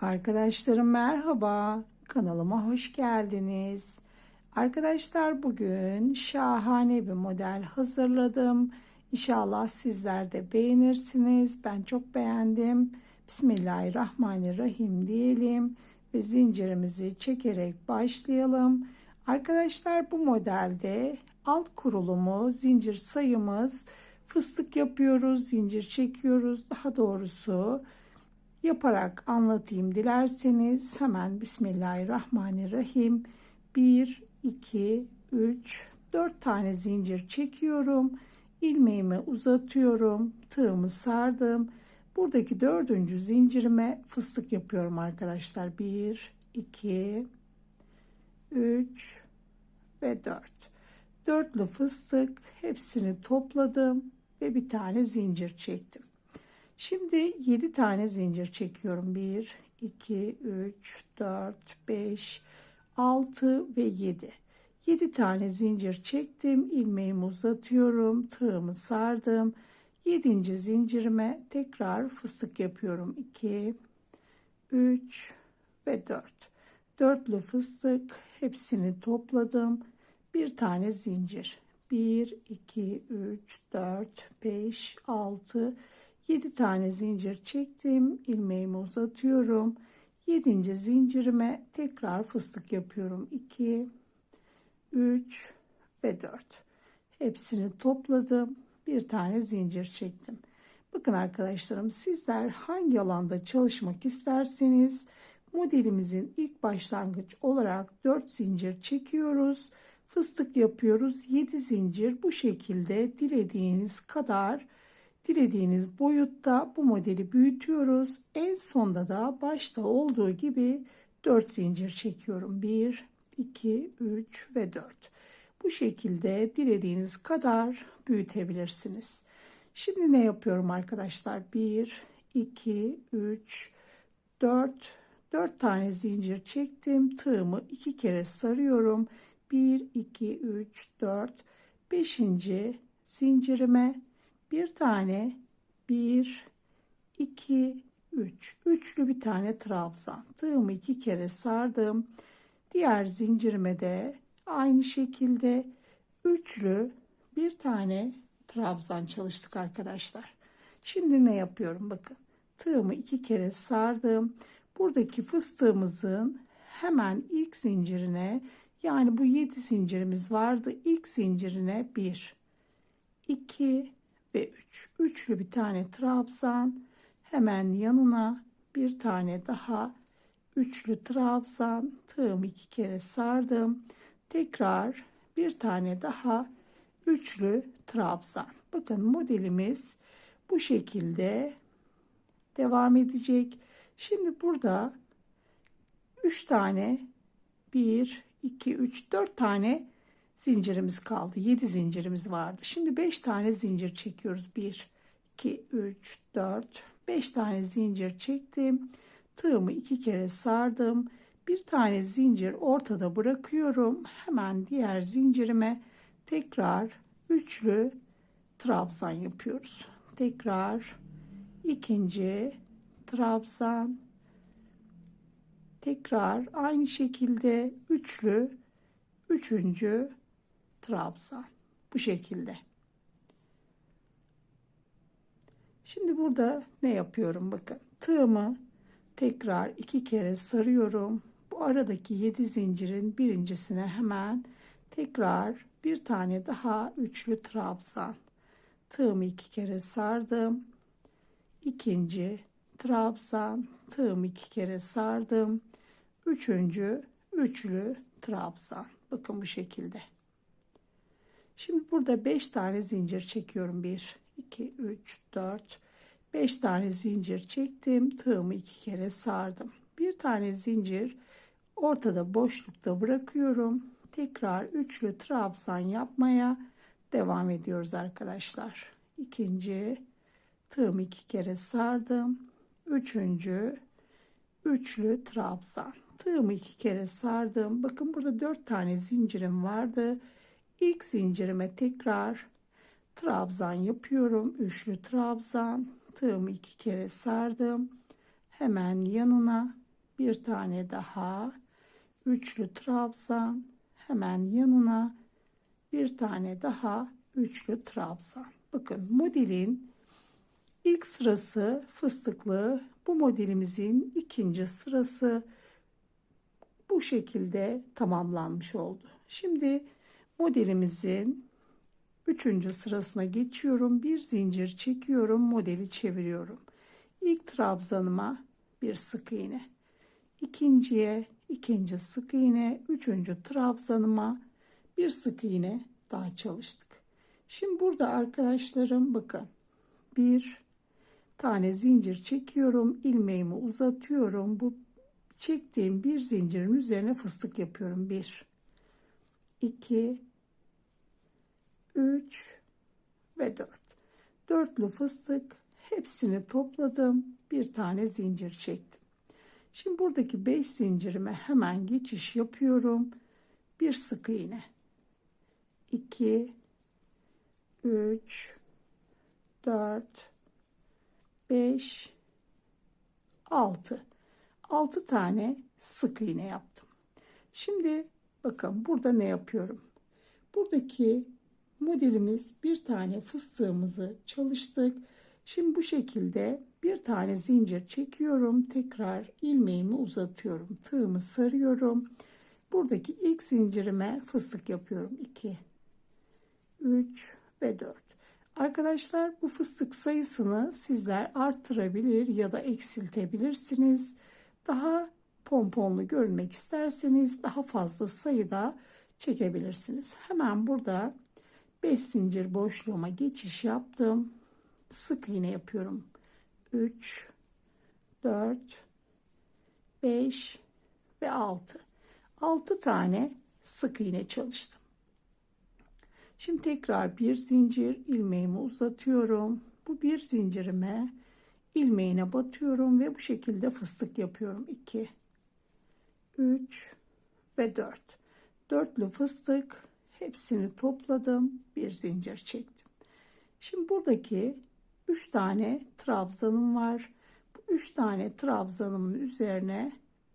Arkadaşlarım merhaba. Kanalıma hoş geldiniz. Arkadaşlar bugün şahane bir model hazırladım. İnşallah sizler de beğenirsiniz. Ben çok beğendim. Bismillahirrahmanirrahim diyelim ve zincirimizi çekerek başlayalım. Arkadaşlar bu modelde alt kurulumu, zincir sayımız fıstık yapıyoruz, zincir çekiyoruz. Daha doğrusu yaparak anlatayım dilerseniz. Hemen Bismillahirrahmanirrahim. 1 2 3 4 tane zincir çekiyorum. İlmeğimi uzatıyorum. Tığımı sardım. Buradaki dördüncü zincirime fıstık yapıyorum arkadaşlar. 1 2 3 ve 4 dörtlü fıstık hepsini topladım ve bir tane zincir çektim Şimdi 7 tane zincir çekiyorum. 1, 2, 3, 4, 5, 6 ve 7. 7 tane zincir çektim. ilmeğimi uzatıyorum. Tığımı sardım. 7. zincirime tekrar fıstık yapıyorum. 2, 3 ve 4. Dörtlü fıstık hepsini topladım. Bir tane zincir. 1, 2, 3, 4, 5, 6, 7 tane zincir çektim. ilmeğimi uzatıyorum. 7. zincirime tekrar fıstık yapıyorum. 2 3 ve 4. Hepsini topladım. Bir tane zincir çektim. Bakın arkadaşlarım sizler hangi alanda çalışmak isterseniz modelimizin ilk başlangıç olarak 4 zincir çekiyoruz. Fıstık yapıyoruz. 7 zincir bu şekilde dilediğiniz kadar Dilediğiniz boyutta bu modeli büyütüyoruz. En sonda da başta olduğu gibi 4 zincir çekiyorum. 1, 2, 3 ve 4. Bu şekilde dilediğiniz kadar büyütebilirsiniz. Şimdi ne yapıyorum arkadaşlar? 1, 2, 3, 4, 4 tane zincir çektim. Tığımı 2 kere sarıyorum. 1, 2, 3, 4, 5. zincirime bir tane bir iki üç. Üçlü bir tane trabzan. Tığımı iki kere sardım. Diğer zincirime de aynı şekilde üçlü bir tane trabzan çalıştık arkadaşlar. Şimdi ne yapıyorum? Bakın tığımı iki kere sardım. Buradaki fıstığımızın hemen ilk zincirine yani bu 7 zincirimiz vardı ilk zincirine 1 2 ve 3. Üçlü bir tane trabzan. Hemen yanına bir tane daha üçlü trabzan. Tığımı iki kere sardım. Tekrar bir tane daha üçlü trabzan. Bakın modelimiz bu şekilde devam edecek. Şimdi burada 3 tane 1 2 3 4 tane zincirimiz kaldı. 7 zincirimiz vardı. Şimdi 5 tane zincir çekiyoruz. 1, 2, 3, 4, 5 tane zincir çektim. Tığımı iki kere sardım. Bir tane zincir ortada bırakıyorum. Hemen diğer zincirime tekrar üçlü trabzan yapıyoruz. Tekrar ikinci trabzan tekrar aynı şekilde üçlü üçüncü trabzan. Bu şekilde. Şimdi burada ne yapıyorum bakın. Tığımı tekrar iki kere sarıyorum. Bu aradaki yedi zincirin birincisine hemen tekrar bir tane daha üçlü trabzan. Tığımı iki kere sardım. İkinci trabzan. Tığımı iki kere sardım. Üçüncü üçlü trabzan. Bakın bu şekilde. Şimdi burada 5 tane zincir çekiyorum. 1, 2, 3, 4, 5 tane zincir çektim. Tığımı iki kere sardım. Bir tane zincir ortada boşlukta bırakıyorum. Tekrar üçlü trabzan yapmaya devam ediyoruz arkadaşlar. İkinci tığımı iki kere sardım. Üçüncü üçlü trabzan. Tığımı iki kere sardım. Bakın burada dört tane zincirim vardı. İlk zincirime tekrar trabzan yapıyorum. Üçlü trabzan. Tığımı iki kere sardım. Hemen yanına bir tane daha üçlü trabzan hemen yanına bir tane daha üçlü trabzan bakın modelin ilk sırası fıstıklı bu modelimizin ikinci sırası bu şekilde tamamlanmış oldu şimdi modelimizin üçüncü sırasına geçiyorum. Bir zincir çekiyorum modeli çeviriyorum. İlk trabzanıma bir sık iğne. İkinciye ikinci sık iğne üçüncü trabzanıma bir sık iğne daha çalıştık. Şimdi burada arkadaşlarım bakın bir tane zincir çekiyorum ilmeğimi uzatıyorum. Bu çektiğim bir zincirin üzerine fıstık yapıyorum. Bir 2 3 ve 4 dörtlü fıstık hepsini topladım bir tane zincir çektim. Şimdi buradaki 5 zincirime hemen geçiş yapıyorum. Bir sık iğne. 2 3 4 5 6 6 tane sık iğne yaptım. Şimdi bakın burada ne yapıyorum? Buradaki modelimiz bir tane fıstığımızı çalıştık. Şimdi bu şekilde bir tane zincir çekiyorum. Tekrar ilmeğimi uzatıyorum. Tığımı sarıyorum. Buradaki ilk zincirime fıstık yapıyorum. 2 3 ve 4 arkadaşlar bu fıstık sayısını sizler arttırabilir ya da eksiltebilirsiniz. Daha pomponlu görünmek isterseniz daha fazla sayıda çekebilirsiniz. Hemen burada 5 zincir boşluğuma geçiş yaptım. Sık iğne yapıyorum. 3 4 5 ve 6 6 tane sık iğne çalıştım. Şimdi tekrar bir zincir ilmeğimi uzatıyorum. Bu bir zincirime ilmeğine batıyorum ve bu şekilde fıstık yapıyorum. 2 3 ve 4 dörtlü fıstık hepsini topladım bir zincir çektim. Şimdi buradaki 3 tane trabzanım var. Bu 3 tane trabzanımın üzerine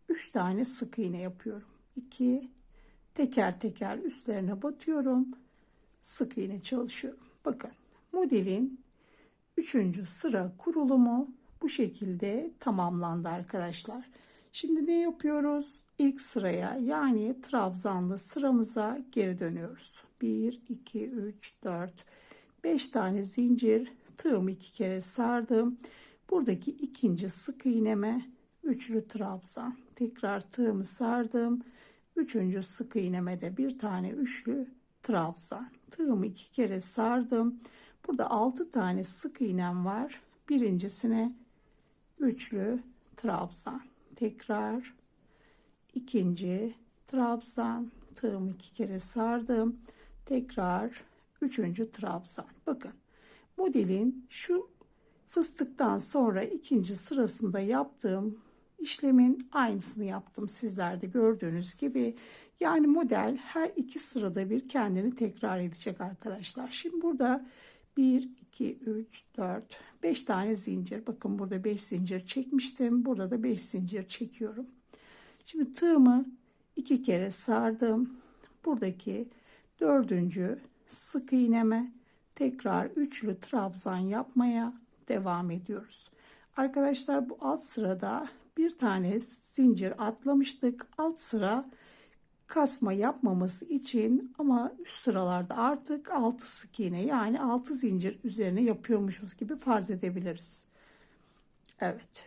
3 tane sık iğne yapıyorum. 2 teker teker üstlerine batıyorum sık iğne çalışıyorum. Bakın modelin 3. sıra kurulumu bu şekilde tamamlandı arkadaşlar şimdi ne yapıyoruz? İlk sıraya yani trabzanlı sıramıza geri dönüyoruz. 1 2 3 4 5 tane zincir tığımı iki kere sardım. Buradaki ikinci sık iğneme üçlü trabzan tekrar tığımı sardım. Üçüncü sık iğneme de bir tane üçlü trabzan tığımı iki kere sardım. Burada altı tane sık iğnem var. Birincisine üçlü trabzan tekrar. İkinci trabzan. Tığımı iki kere sardım. Tekrar üçüncü trabzan. Bakın modelin şu fıstıktan sonra ikinci sırasında yaptığım işlemin aynısını yaptım. Sizlerde gördüğünüz gibi. Yani model her iki sırada bir kendini tekrar edecek arkadaşlar. Şimdi burada 1 2 3 4 5 tane zincir. Bakın burada 5 zincir çekmiştim. Burada da 5 zincir çekiyorum. Şimdi tığımı iki kere sardım. Buradaki dördüncü sık iğneme tekrar üçlü trabzan yapmaya devam ediyoruz. Arkadaşlar bu alt sırada bir tane zincir atlamıştık. Alt sıra kasma yapmaması için ama üst sıralarda artık 6 sık iğne yani 6 zincir üzerine yapıyormuşuz gibi farz edebiliriz. Evet.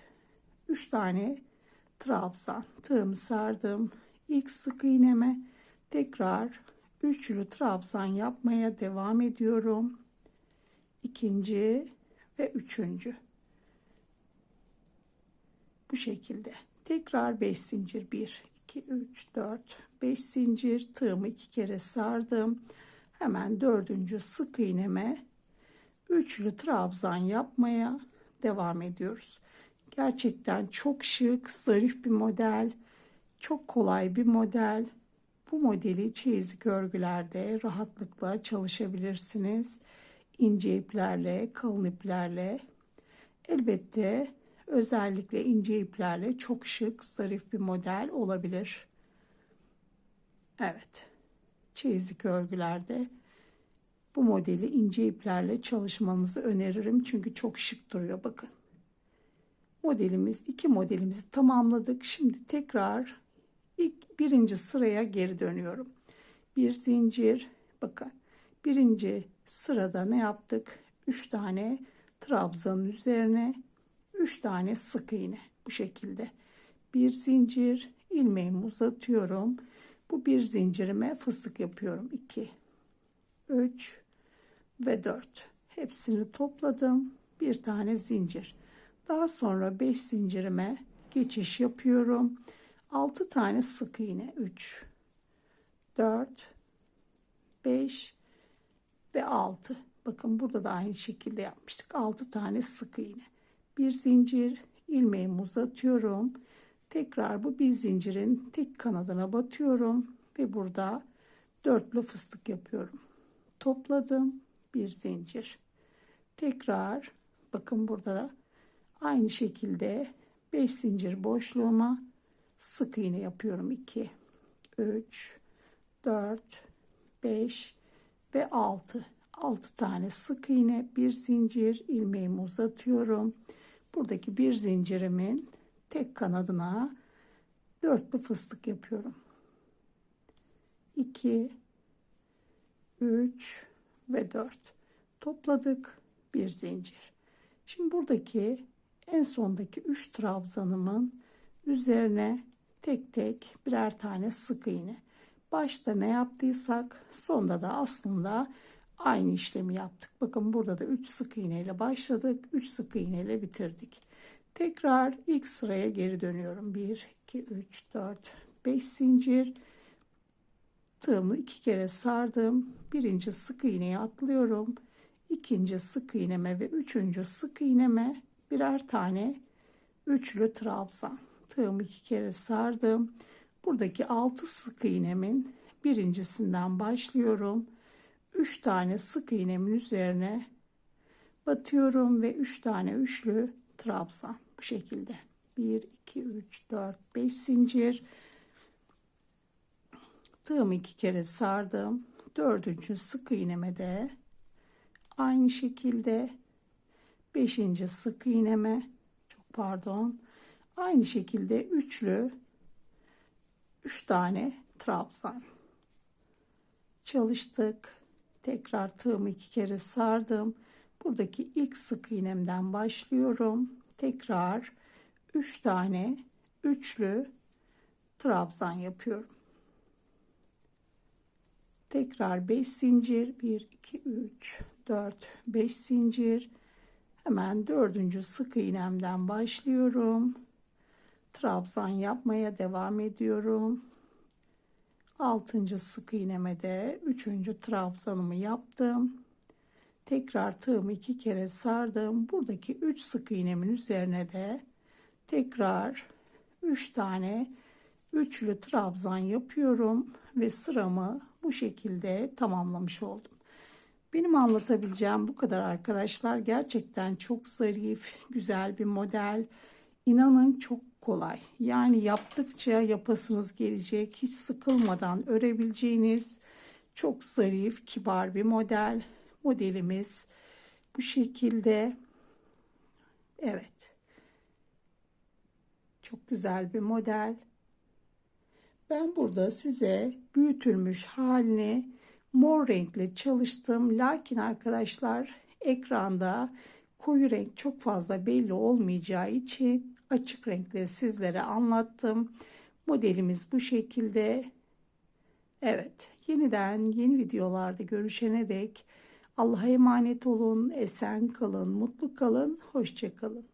3 tane trabzan tığımı sardım. İlk sık iğneme tekrar üçlü trabzan yapmaya devam ediyorum. İkinci ve üçüncü. Bu şekilde. Tekrar 5 zincir 1 2 3 4 5 zincir tığımı iki kere sardım. Hemen dördüncü sık iğneme üçlü trabzan yapmaya devam ediyoruz. Gerçekten çok şık, zarif bir model. Çok kolay bir model. Bu modeli çeyizlik örgülerde rahatlıkla çalışabilirsiniz. İnce iplerle, kalın iplerle. Elbette Özellikle ince iplerle çok şık, zarif bir model olabilir. Evet. Çeyizik örgülerde bu modeli ince iplerle çalışmanızı öneririm. Çünkü çok şık duruyor bakın. Modelimiz iki modelimizi tamamladık. Şimdi tekrar ilk birinci sıraya geri dönüyorum. Bir zincir bakın. Birinci sırada ne yaptık? 3 tane trabzanın üzerine 3 tane sık iğne bu şekilde. Bir zincir ilmeğimi uzatıyorum. Bu bir zincirime fıstık yapıyorum. 2 3 ve 4. Hepsini topladım. Bir tane zincir. Daha sonra 5 zincirime geçiş yapıyorum. 6 tane sık iğne. 3 4 5 ve 6. Bakın burada da aynı şekilde yapmıştık. 6 tane sık iğne. Bir zincir ilmeğimi uzatıyorum. Tekrar bu bir zincirin tek kanadına batıyorum ve burada dörtlü fıstık yapıyorum. Topladım bir zincir. Tekrar bakın burada da aynı şekilde 5 zincir boşluğuma sık iğne yapıyorum. 2 3 4 5 ve 6 6 tane sık iğne bir zincir ilmeğimi uzatıyorum buradaki bir zincirimin tek kanadına dörtlü fıstık yapıyorum 2 3 ve 4 topladık bir zincir şimdi buradaki en sondaki 3 trabzanımın üzerine tek tek birer tane sık iğne başta ne yaptıysak sonda da aslında aynı işlemi yaptık. Bakın burada da 3 sık iğne ile başladık. 3 sık iğne ile bitirdik. Tekrar ilk sıraya geri dönüyorum. 1, 2, 3, 4, 5 zincir. Tığımı iki kere sardım. Birinci sık iğneyi atlıyorum. İkinci sık iğneme ve üçüncü sık iğneme birer tane üçlü trabzan. Tığımı iki kere sardım. Buradaki altı sık iğnemin birincisinden başlıyorum. 3 tane sık iğnemin üzerine batıyorum ve 3 tane üçlü trabzan bu şekilde. 1 2 3 4 5 zincir. Tığımı iki kere sardım. Dördüncü sık iğneme de aynı şekilde. Beşinci sık iğneme çok pardon aynı şekilde üçlü üç tane trabzan. Çalıştık. Tekrar tığımı iki kere sardım. Buradaki ilk sık iğnemden başlıyorum. Tekrar 3 tane üçlü trabzan yapıyorum. Tekrar 5 zincir 1 2 3 4 5 zincir hemen dördüncü sık iğnemden başlıyorum. Trabzan yapmaya devam ediyorum. 6. sık iğneme de 3. trabzanımı yaptım. Tekrar tığımı iki kere sardım. Buradaki 3 sık iğnemin üzerine de tekrar 3 tane üçlü trabzan yapıyorum ve sıramı bu şekilde tamamlamış oldum. Benim anlatabileceğim bu kadar arkadaşlar. Gerçekten çok zarif, güzel bir model. İnanın çok kolay. Yani yaptıkça yapasınız gelecek. Hiç sıkılmadan örebileceğiniz çok zarif, kibar bir model. Modelimiz bu şekilde. Evet. Çok güzel bir model. Ben burada size büyütülmüş halini mor renkle çalıştım. Lakin arkadaşlar ekranda koyu renk çok fazla belli olmayacağı için açık renkleri sizlere anlattım. Modelimiz bu şekilde. Evet, yeniden yeni videolarda görüşene dek Allah'a emanet olun, esen kalın, mutlu kalın, hoşça kalın.